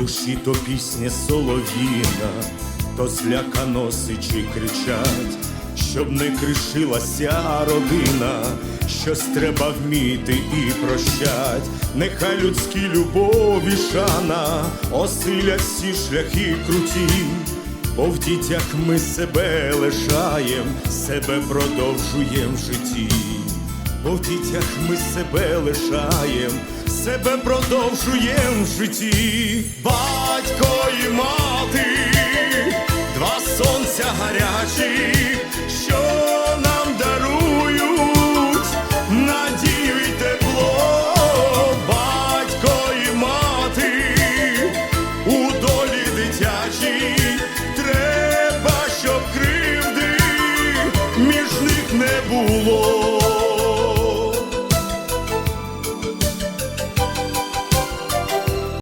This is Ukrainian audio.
душі то пісня солов'їна, то зляканосичі кричать, щоб не кришилася родина, щось треба вміти і прощать, нехай людські любові шана осилять всі шляхи круті. Бо в дітях ми себе лишаєм, себе продовжуєм в житті, бо в дітях ми себе лишаєм, себе продовжує в житті, батько і мати, два сонця гарячі, що нам дарують надію і тепло, батько і мати, у долі дитячій треба, щоб кривди між них не було.